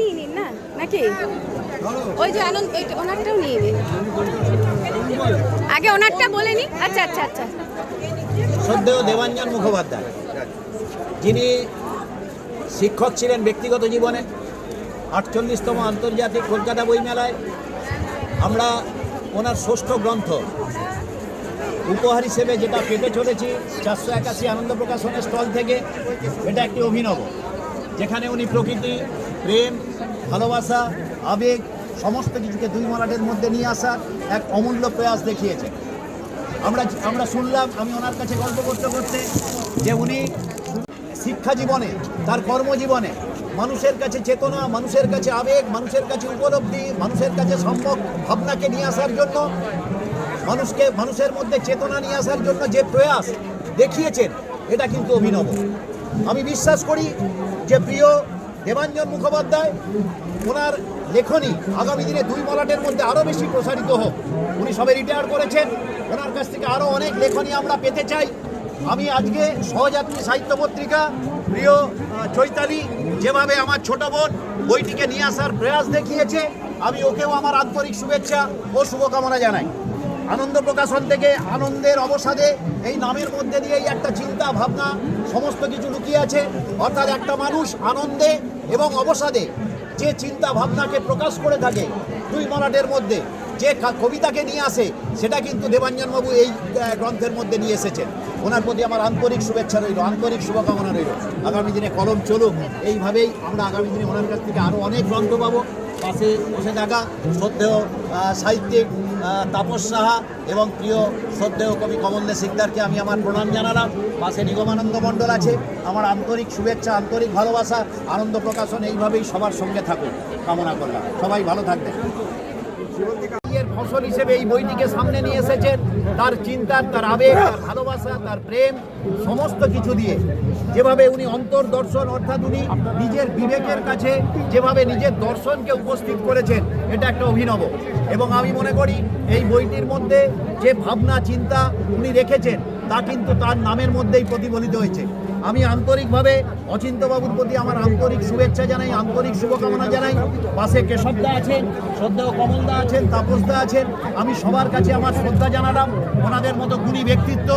নিয়ে নিন, না? নাকি? ওই যে আনন্দ ওনারটাও নিয়ে নিন। আগে ওনারটা বলে নি আচ্ছা আচ্ছা আচ্ছা। শ্রদ্ধেয় দেবাঞ্জন মুখোপাধ্যায়, যিনি শিক্ষক ছিলেন ব্যক্তিগত জীবনে, আটচল্লিশতম আন্তর্জাতিক কলকাতা বইমেলায়। আমরা ওনার ষষ্ঠ গ্রন্থ, উপহার হিসেবে যেটা পেতে চলেছি, চারশো একাশি আনন্দ প্রকাশনের স্টল থেকে, এটা একটি অভিনব, যেখানে উনি প্রকৃতি প্রেম, ভালোবাসা, আবেগ, সমস্ত কিছুকে দুই মলাটের মধ্যে নিয়ে আসার এক অমূল্য প্রয়াস দেখিয়েছেন আমরা আমরা শুনলাম, আমি ওনার কাছে গল্প করতে করতে যে উনি শিক্ষা জীবনে, তার কর্মজীবনে মানুষের কাছে চেতনা, মানুষের কাছে আবেগ, মানুষের কাছে উপলব্ধি, মানুষের কাছে সম্ভব ভাবনাকে নিয়ে আসার জন্য, মানুষকে, মানুষের মধ্যে চেতনা নিয়ে আসার জন্য যে প্রয়াস দেখিয়েছেন, এটা কিন্তু অভিনব। আমি বিশ্বাস করি যে প্রিয় দেবাঞ্জন মুখোপাধ্যায়, ওনার লেখনী আগামী দিনে দুই মলাটের মধ্যে আরও বেশি প্রসারিত হোক। উনি সবে রিটায়ার করেছেন। ওনার কাছ থেকে আরও অনেক লেখনী আমরা পেতে চাই। আমি আজকে সহযাত্রী সাহিত্য পত্রিকা, প্রিয় চৈতালি, যেভাবে আমার ছোট বোন বইটিকে নিয়ে আসার প্রয়াস দেখিয়েছে, আমি ওকেও আমার আন্তরিক শুভেচ্ছা ও শুভকামনা জানাই। আনন্দ প্রকাশন থেকে আনন্দের অবসাদে এই নামের মধ্যে দিয়েই একটা চিন্তা, ভাবনা, সমস্ত কিছু লুকিয়ে আছে। অর্থাৎ একটা মানুষ আনন্দে এবং অবসাদে যে চিন্তা, ভাবনাকে প্রকাশ করে থাকে দুই মরাটের মধ্যে, যে কবিতাকে নিয়ে আসে, সেটা কিন্তু দেবাঞ্জনবাবু এই গ্রন্থের মধ্যে নিয়ে এসেছেন। ওনার প্রতি আমার আন্তরিক শুভেচ্ছা রইল, আন্তরিক শুভকামনা রইল। আগামী দিনে কলম চলুক, এইভাবেই আমরা আগামী দিনে ওনার কাছ থেকে আরও অনেক গ্রন্থ পাবো। পাশে বসে থাকা, শ্রদ্ধেয় সাহিত্যিক তাপস সাহা এবং প্রিয় শ্রদ্ধেয় কবি কমলদে সিকদারকে আমি আমার প্রণাম জানালাম। পাশে নিগমানন্দ মণ্ডল আছে। আমার আন্তরিক শুভেচ্ছা, আন্তরিক ভালোবাসা, আনন্দ প্রকাশন এইভাবেই সবার সঙ্গে থাকুক। কামনা করলাম। সবাই ভালো থাকবেন। ফসল হিসেবে এই বইটিকে সামনে নিয়ে এসেছেন। তার চিন্তার তার আবেগ, তার ভালোবাসা, তার প্রেম, সমস্ত কিছু দিয়ে। যেভাবে উনি অন্তর দর্শন, অর্থাৎ উনি নিজের বিবেকের কাছে যেভাবে নিজের দর্শনকে উপস্থিত করেছেন এটা একটা অভিনব। এবং আমি মনে করি এই বইটির মধ্যে যে ভাবনা, চিন্তা উনি রেখেছেন, তা কিন্তু তার নামের মধ্যেই প্রতিফলিত হয়েছে। আমি আন্তরিকভাবে অচিন্তবাবুর প্রতি আমার আন্তরিক শুভেচ্ছা জানাই, আন্তরিক শুভকামনা জানাই। পাশে কেশবদা আছেন, শ্রদ্ধেয় কমলদা আছেন, তাপসদা আছেন। আমি সবার কাছে আমার শ্রদ্ধা জানালাম। ওনাদের মতো গুণী ব্যক্তিত্ব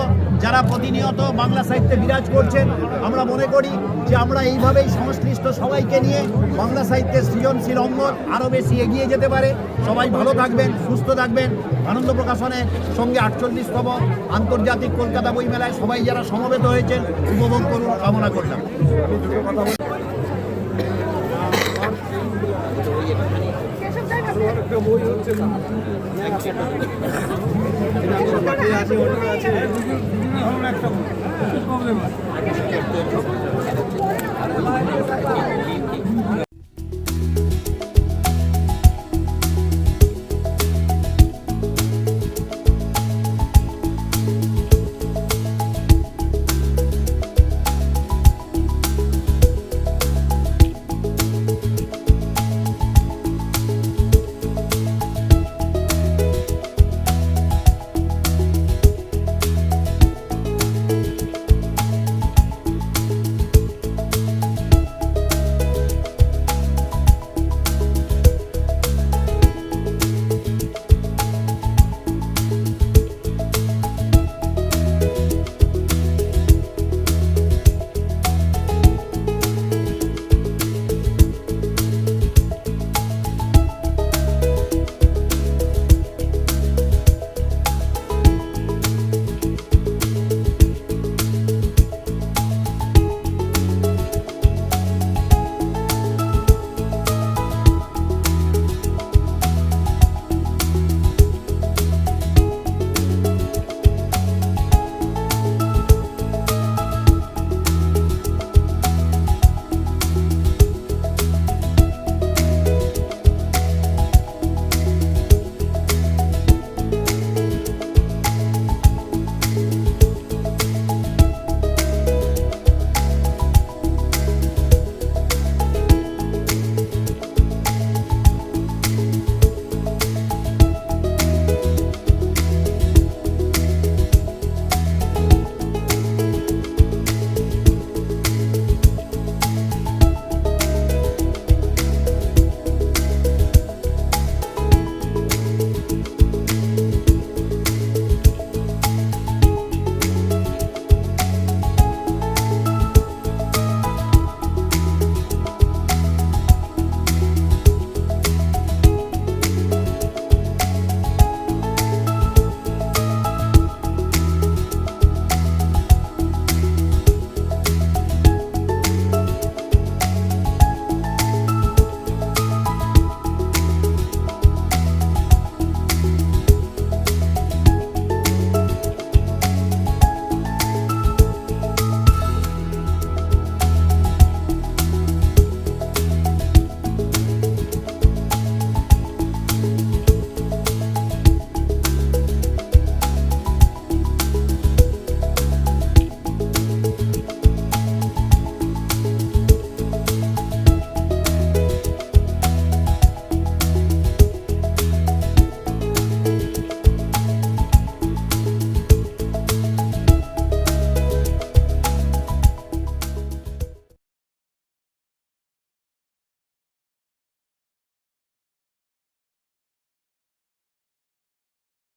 যারা প্রতিনিয়ত বাংলা সাহিত্যে বিরাজ করছেন, আমরা মনে করি যে আমরা এইভাবেই সংশ্লিষ্ট সবাইকে নিয়ে বাংলা সাহিত্যের সৃজনশীল অঙ্গন আরও বেশি এগিয়ে যেতে পারে। সবাই ভালো থাকবেন, সুস্থ থাকবেন। আনন্দ প্রকাশনের সঙ্গে আটচল্লিশতম আন্তর্জাতিক কলকাতা বইমেলায় সবাই যারা সমবেত হয়েছেন, উপভোগ করুন, কামনা করলাম। একটা প্রবলেম আছে।